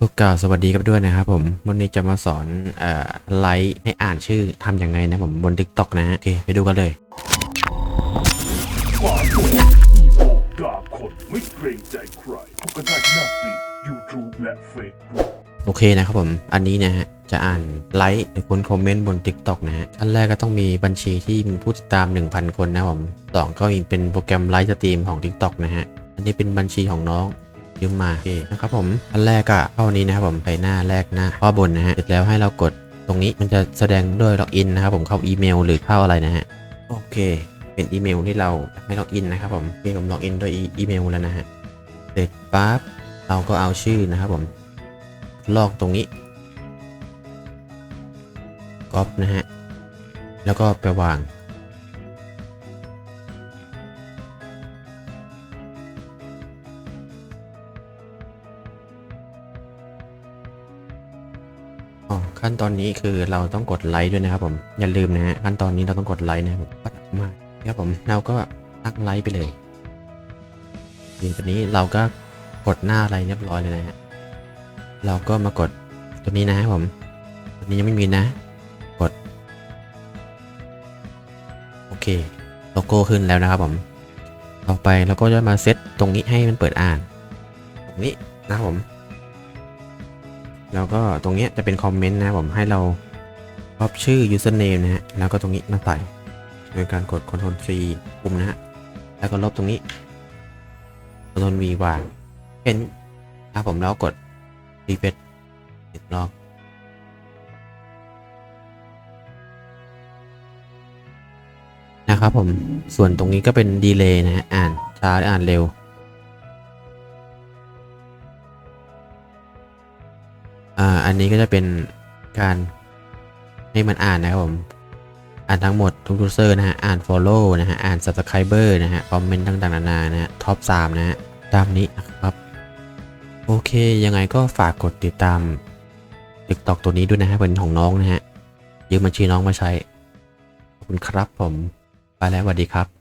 ก็กล่าวสวัสดีกันด้วยนะครับผม วันนี้จะมาสอนเอ่อไลค์ให้อ่านชื่อทำยังไงนะผมบน TikTok นะฮะโอเค ไปดูกันเลยฝาโลกอีโวดาบคนไม่เกรงใจใครพบกันได้ที่หน้าฟีดยูทูบและเฟซบุ๊กโอเคนะครับผม อันนี้นะฮะ จะอ่านไลค์หรือคนคอมเมนต์บน TikTok นะฮะอันแรกก็ต้องมีบัญชีที่มีผู้ติดตาม 1,000 คนนะครับผมสองก็มีเป็นโปรแกรมไลฟ์สตรีมของ TikTok นะฮะ อันนี้เป็นบัญชีของน้อง ยืมมาโอเคนะครับผมอันแรกก็เข้านี้นะครับผมไปหน้าแรกหน้าข้อบนนะฮะเสร็จแล้วให้เรากดตรงนี้มันจะแสดงด้วยล็อกอินนะครับผมเข้าอีเมลหรือเข้าอะไรนะฮะโอเค เป็นอีเมลที่เราให้ล็อกอินนะครับผมนี่ผมล็อกอินด้วยอีอีเมลแล้วนะฮะเสร็จปั๊บเราก็เอาชื่อนะครับผมลอกตรงนี้ก๊อปนะฮะแล้วก็ไปวาง ขั้นตอนนี้คือเราต้องกดไลค์ด้วยนะครับผมอย่าลืมนะฮะขั้นตอนนี้เราต้องกดไลค์นะครับผมปัดมากครับผมเราก็ตั้งไลค์ไปเลยทีนี้เราก็กดหน้าอะไรเรียบร้อยเลยนะฮะเราก็มากดตัวนี้นะครับผมตัวนี้ยังไม่มีนะ กด โอเคโลโก้ขึ้นแล้วนะครับผมต่อไปเราก็จะมาเซตตรงนี้ให้มันเปิดอ่าน ตรงนี้นะครับผม แล้วก็ตรงเนี้ยจะเป็นคอมเมนต์นะผมให้เราครอบชื่อ username นะฮะ แล้วก็ตรงนี้มาใส่ โดยการกด Ctrl C ปุ่มนะฮะ แล้วก็ลบตรงนี้ Ctrl V วางเห็นนะครับผมแล้วกด refresh อีกรอบนะครับผม ส่วนตรงนี้ก็เป็นดีเลย์นะฮะ อ่านช้าหรืออ่านเร็ว อ่าอันนี้ก็จะเป็นการให้มันอ่านนะครับผมอ่านทั้งหมดทุกยูเซอร์นะฮะอ่าน follow นะฮะอ่าน subscriber นะฮะคอมเมนต์ต่างๆนานานะฮะท็อป3นะฮะตามนี้นะครับ โอเค ยังไงก็ฝากกดติดตาม TikTok ตัวนี้ด้วยนะฮะเป็นของน้องนะฮะยืมบัญชีน้องมาใช้ขอบคุณครับผม ไปแล้วสวัสดีครับ